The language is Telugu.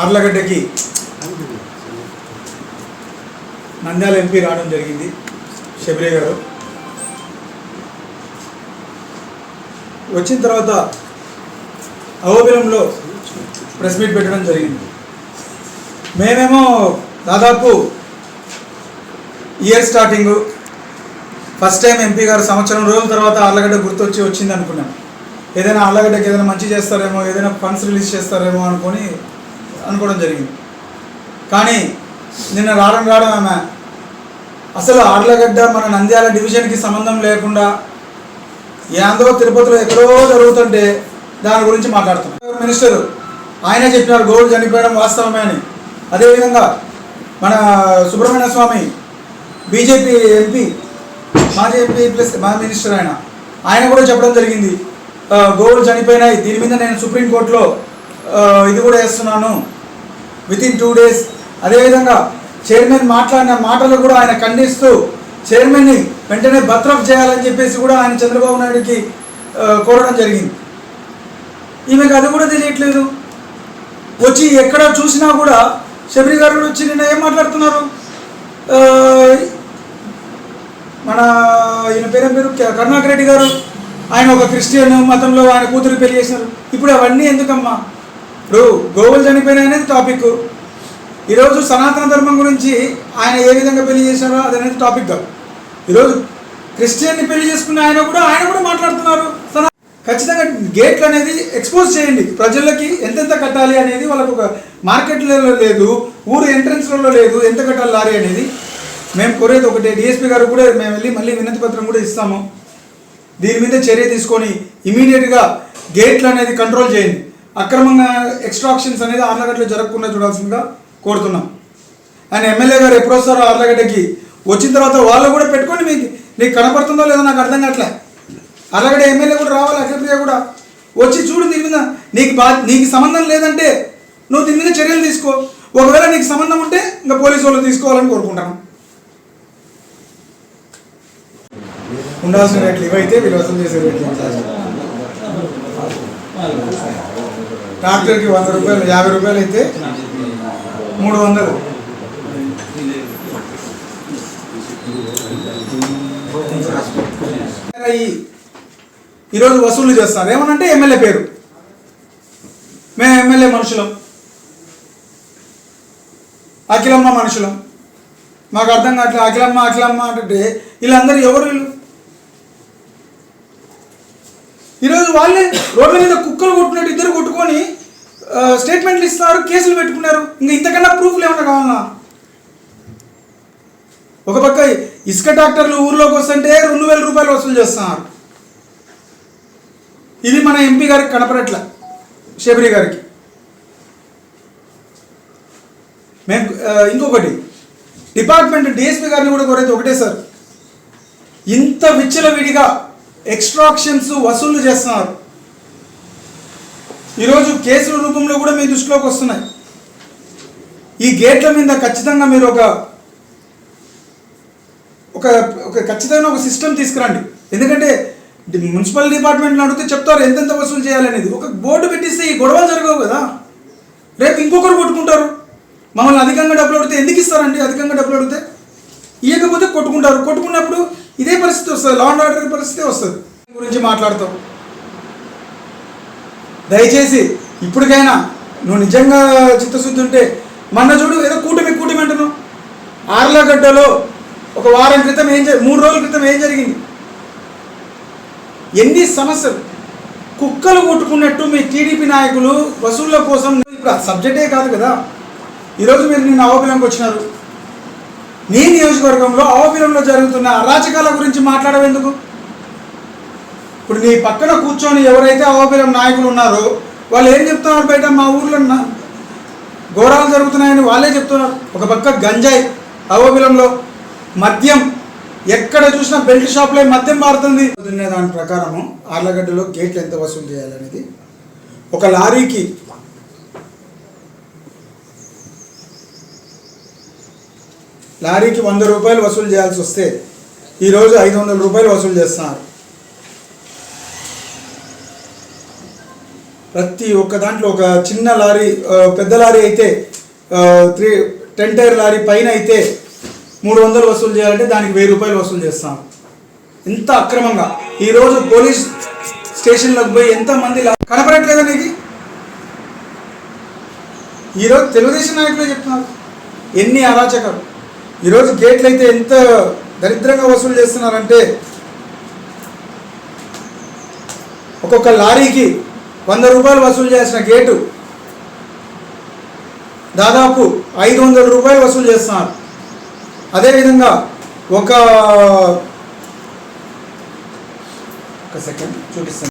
ఆర్లగడ్డకి నంద్యాల ఎంపీ రావడం జరిగింది శబరి గారు. వచ్చిన తర్వాత అవోబిలంలో ప్రెస్ మీట్ పెట్టడం జరిగింది. మేమేమో దాదాపు year starting first time MP గారు సంవత్సరం రోజుల తర్వాత ఆళ్ళగడ్డ గుర్తొచ్చి వచ్చింది అనుకున్నాం ఏదైనా ఆళ్ళగడ్డకి ఏదైనా మంచి చేస్తారేమో ఏదైనా ఫండ్స్ రిలీజ్ చేస్తారేమో అనుకొని అనుకోవడం జరిగింది. కానీ నిన్న రావడం రావడం ఆమె అసలు ఆర్లగడ్డ మన నంద్యాల డివిజన్కి సంబంధం లేకుండా యాందో తిరుపతిలో ఎక్కడో జరుగుతుంటే దాని గురించి మాట్లాడుతున్నాం. మినిస్టర్ ఆయన చెప్పినారు గోల్డ్ చనిపోయడం వాస్తవమే అని. అదేవిధంగా మన సుబ్రహ్మణ్య స్వామి బీజేపీ ఎంపీ మాజీ ఎంపీ ప్లస్ మా మినిస్టర్ ఆయన. ఆయన కూడా చెప్పడం జరిగింది గోవులు చనిపోయినాయి. దీని మీద నేను సుప్రీంకోర్టులో ఇది కూడా వేస్తున్నాను విత్ ఇన్ టూ డేస్ అదేవిధంగా చైర్మన్ మాట్లాడిన మాటలు కూడా ఆయన ఖండిస్తూ చైర్మన్ని వెంటనే బత్రఫ్ చేయాలని చెప్పేసి కూడా ఆయన చంద్రబాబు నాయుడికి కోరడం జరిగింది. ఈమెకు అది కూడా తెలియట్లేదు. వచ్చి ఎక్కడ చూసినా కూడా శబరి గారు వచ్చి నిన్న ఏం మాట్లాడుతున్నారు? మన ఈయన పేరు పేరు? కరుణాకర్ రెడ్డి గారు. ఆయన ఒక క్రిస్టియన్ మతంలో ఆయన కూతురు పెళ్ళి చేసినారు ఇప్పుడు అవన్నీ ఎందుకమ్మా? ఇప్పుడు గోవులు చనిపోయినాయి అనేది టాపిక్ ఈరోజు సనాతన ధర్మం గురించి ఆయన ఏ విధంగా పెళ్ళి చేశారో అది అనేది టాపిక్ కాదు. ఈరోజు క్రిస్టియన్ని పెళ్ళి చేసుకున్న ఆయన కూడా ఆయన కూడా మాట్లాడుతున్నారు. సనా ఖచ్చితంగా గేట్లు అనేది ఎక్స్పోజ్ చేయండి. ప్రజలకి ఎంతెంత కట్టాలి అనేది వాళ్ళకు ఒక మార్కెట్లలో లేదు ఊరు ఎంట్రన్స్లలో లేదు ఎంత కట్టాలి లారీ అనేది. మేము కోరేది ఒకటే డిఎస్పీ గారు కూడా మేము వెళ్ళి మళ్ళీ వినతి పత్రం కూడా ఇస్తాము. దీని మీద చర్య తీసుకొని ఇమీడియట్గా గేట్లు అనేది కంట్రోల్ చేయండి. అక్రమంగా ఎక్స్ట్రాక్షన్స్ అనేది ఆర్లగడ్డలో జరగకుండా చూడాల్సిందిగా కోరుతున్నాం. ఆయన ఎమ్మెల్యే గారు ఎప్పుడు వస్తారో ఆర్లగడ్డకి వచ్చిన తర్వాత వాళ్ళు కూడా పెట్టుకొని మీకు నీకు కనపడుతుందో లేదో నాకు అర్థం కావట్లే. అర్లగడ్డ ఎమ్మెల్యే కూడా రావాలి అఖిలప్రియ కూడా. వచ్చి చూడు దీని మీద నీకు బా నీకు సంబంధం లేదంటే నువ్వు దీని మీద చర్యలు తీసుకో. ఒకవేళ నీకు సంబంధం ఉంటే ఇంకా పోలీసు వాళ్ళు తీసుకోవాలని కోరుకుంటాను ఉండాల్సిన రేట్లు ఇవైతే వీళ్ళు వసూలు చేసే రేట్లు. డాక్టర్కి వంద రూపాయలు యాభై రూపాయలు అయితే మూడు వందలు. ఈ- ఈరోజు వసూలు చేస్తారు ఏమనంటే ఎమ్మెల్యే పేరు. మేము ఎమ్మెల్యే మనుషులం. అఖిలమ్మ మనుషులం. మాకు అర్థం కావట్లేదు. అఖిలమ్మ అఖిలమ్మ అంటే వీళ్ళందరూ ఎవరు? వీళ్ళు ఈరోజు వాళ్ళే రోడ్ల మీద కుక్కలు కొట్టుకున్నట్టు ఇద్దరు కొట్టుకొని స్టేట్మెంట్లు ఇస్తున్నారు కేసులు పెట్టుకున్నారు. ఇంకా ఇంతకన్నా ప్రూఫ్లు ఏమన్నా కావాలా? ఒక పక్క ఇసుక డాక్టర్లు ఊర్లోకి వస్తుంటే రెండు వేల రూపాయలు వసూలు చేస్తున్నారు. ఇది మన ఎంపీ గారికి కనపడట్లే శబరి గారికి. మేము ఇంకొకటి డిపార్ట్మెంట్ డిఎస్పీ గారిని కూడా కోరైతే ఒకటే సార్. ఇంత విచ్చలవిడిగా ఎక్స్ట్రాక్షన్స్ వసూళ్ళు చేస్తున్నారు. ఈరోజు కేసుల రూపంలో కూడా మీ దృష్టిలోకి వస్తున్నాయి. ఈ గేట్ల మీద ఖచ్చితంగా మీరు ఒక ఒక ఒక ఖచ్చితమైన ఒక సిస్టమ్ తీసుకురండి. ఎందుకంటే మున్సిపల్ డిపార్ట్మెంట్లో అడిగితే చెప్తారు ఎంతెంత వసూలు చేయాలనేది ఒక బోర్డు పెట్టిస్తే ఈ గొడవలు జరగవు కదా. రేపు ఇంకొకరు కొట్టుకుంటారు. మమ్మల్ని అధికంగా డబ్బులు అడిగితే ఎందుకు ఇస్తారండి అధికంగా డబ్బులు అడిగితే? ఇవ్వకపోతే కొట్టుకుంటారు. కొట్టుకున్నప్పుడు ఇదే పరిస్థితి వస్తుంది. లా అండ్ ఆర్డర్ పరిస్థితి వస్తుంది. గురించి మాట్లాడతావు దయచేసి ఇప్పటికైనా నువ్వు నిజంగా చిత్తశుద్ధి ఉంటే మొన్న చూడు ఏదో కూటమి కూటమి అంటున్నావు. ఆర్లగడ్డలో ఒక వారం క్రితం ఏం జరి మూడు రోజుల క్రితం ఏం జరిగింది? ఎన్ని సమస్యలు. కుక్కలు కొట్టుకున్నట్టు మీ టీడీపీ నాయకులు వసూళ్ళ కోసం ఇప్పుడు ఆ సబ్జెక్టే కాదు కదా. ఈరోజు మీరు నిన్న అవోపిలంకి వచ్చినారు. నీ నియోజకవర్గంలో అవోపిలంలో జరుగుతున్న అరాచకాల గురించి మాట్లాడవేందుకు? ఇప్పుడు నీ పక్కన కూర్చొని ఎవరైతే అవోపిలం నాయకులు ఉన్నారో వాళ్ళు ఏం చెప్తున్నారు బయట? మా ఊర్లో ఘోరాలు జరుగుతున్నాయని వాళ్ళే చెప్తున్నారు. ఒక పక్క గంజాయి అవోపిలంలో మద్యం ఎక్కడ చూసినా బెల్ట్ షాప్లో మద్యం మారుతుంది. దాని ప్రకారము ఆర్లగడ్డలో గేట్లు ఎంత వసూలు చేయాలనేది? ఒక లారీకి లారీకి వంద రూపాయలు వసూలు చేయాల్సి వస్తే ఈరోజు ఐదు వందల రూపాయలు వసూలు చేస్తున్నారు. ప్రతి ఒక్క దాంట్లో ఒక చిన్న లారీ పెద్ద లారీ అయితే త్రీ టెన్ టైర్ లారీ పైన అయితే మూడు వందలు వసూలు చేయాలంటే దానికి వెయ్యి రూపాయలు వసూలు చేస్తాం. ఎంత అక్రమంగా. ఈరోజు పోలీస్ స్టేషన్లకు పోయి ఎంతమంది కనపడట్లేదు కనపడట్లేదా నీకు? ఈరోజు తెలుగుదేశం నాయకులే చెప్తున్నారు. ఎన్ని అరాచకాలు. ఈరోజు గేట్లు అయితే ఎంత దరిద్రంగా వసూలు చేస్తున్నారంటే ఒక్కొక్క లారీకి వంద రూపాయలు వసూలు చేసిన గేటు దాదాపు ఐదు వందల రూపాయలు వసూలు చేస్తున్నారు. అదేవిధంగా ఒక ఒక సెకండ్ చూపిస్తాను.